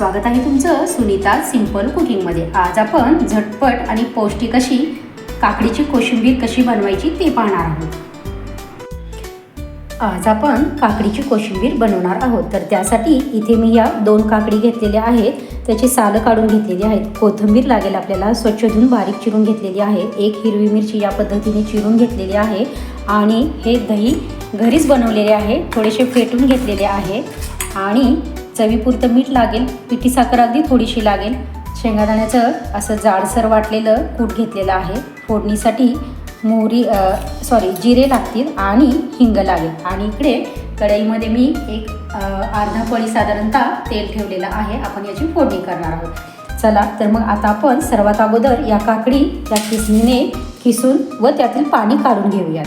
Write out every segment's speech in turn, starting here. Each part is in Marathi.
स्वागत आहे तुमचं सुनीता सिंपल कुकिंगमध्ये आज आपण झटपट आणि पौष्टिक अशी काकडीची कोशिंबीर कशी बनवायची ते पाहणार आहोत. आज आपण काकडीची कोशिंबीर बनवणार आहोत. तर त्यासाठी इथे मी या दोन काकडी घेतलेल्या आहेत. त्याची सालं काढून घेतलेली आहेत. कोथिंबीर लागेल आपल्याला. स्वच्छ धुवून बारीक चिरून घेतलेली आहे. एक हिरवी मिरची या पद्धतीने चिरून घेतलेली आहे. आणि हे दही घरीच बनवलेले आहे. थोडेसे फेटून घेतलेले आहे. आणि चवीपुरतं मीठ लागेल पिठी साखर अगदी थोडीशी लागेल. शेंगादाण्याचं असं जाडसर वाटलेलं कूट घेतलेलं आहे. फोडणीसाठी मोहरी सॉरी जिरे लागतील आणि हिंग लागेल. आणि इकडे कढईमध्ये मी एक अर्धा पळी साधारणतः तेल ठेवलेलं आहे. आपण याची फोडणी करणार आहोत. चला तर मग आता आपण सर्वात अगोदर या काकडी या किसणीने किसून व त्यातील पाणी काढून घेऊयात.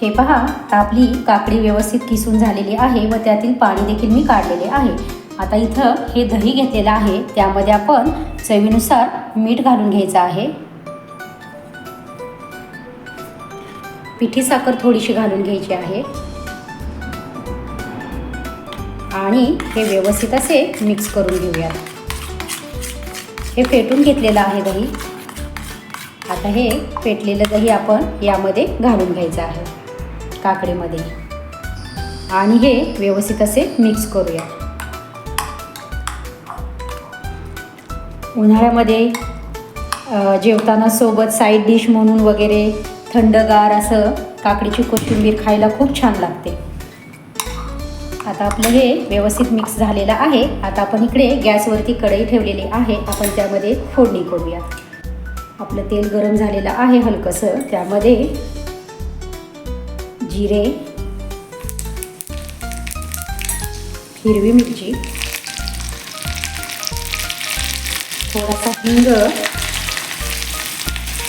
हे पहा आपली काकडी व्यवस्थित किसून झालेली आहे व त्यातील पाणी देखील मी काढलेले आहे. आता इथं हे दही घेतलेलं आहे. त्यामध्ये आपण चवीनुसार मीठ घालून घ्यायचं आहे. पिठी साखर थोडीशी घालून घ्यायची आहे. आणि हे व्यवस्थित असे मिक्स करून घेऊयात. हे फेटून घेतलेलं आहे दही. आता हे फेटलेलं दही आपण यामध्ये घालून घ्यायचं आहे. काकडीमध्ये. आणि हे व्यवस्थित असे मिक्स करूया. उन्हाळ्यामध्ये जेवताना सोबत साईड डिश म्हणून वगैरे थंडगार असं काकडीची कोशिंबीर खायला खूप छान लागते. आता आपलं हे व्यवस्थित मिक्स झालेलं आहे. आता आपण इकडे गॅसवरती कढई ठेवलेली आहे. आपण त्यामध्ये फोडणी करूया. आपलं तेल गरम झालेलं आहे हलकंसं. त्यामध्ये जिरे हिरवी मिरची थोडासा हिंग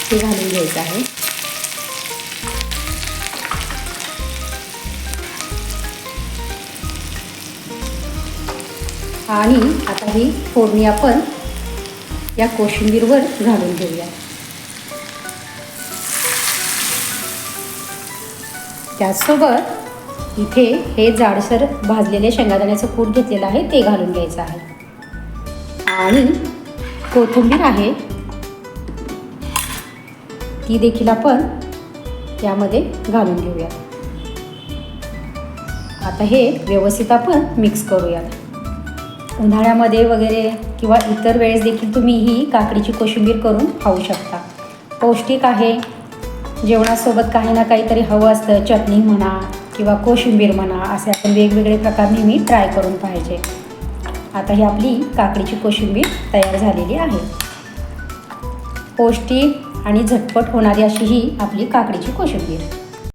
हे घालून घ्यायचं आहे. आणि आता ही फोडणी आपण या कोशिंबीरवर घालून घेऊया. त्याचसोबत इथे हे जाडसर भाजलेले शेंगादाण्याचं कूट घेतलेलं आहे ते घालून घ्यायचं आहे. आणि कोथिंबीर आहे ती देखील आपण यामध्ये घालून घेऊया आता हे व्यवस्थित आपण मिक्स करूयात. उन्हाळ्यामध्ये वगैरे किंवा इतर वेळेस देखील तुम्ही ही काकडीची कोशिंबीर करून खाऊ शकता. पौष्टिक आहे. जेवणासोबत काही ना काहीतरी हवं असतं चटणी म्हणा किंवा कोशिंबीर म्हणा असे आपण वेगवेगळे प्रकार नेहमी ट्राय करून पाहिजे आता ही आपली काकडीची कोशिंबीर तयार झालेली आहे. पौष्टिक आणि झटपट होणारी अशी ही आपली काकडीची कोशिंबीर.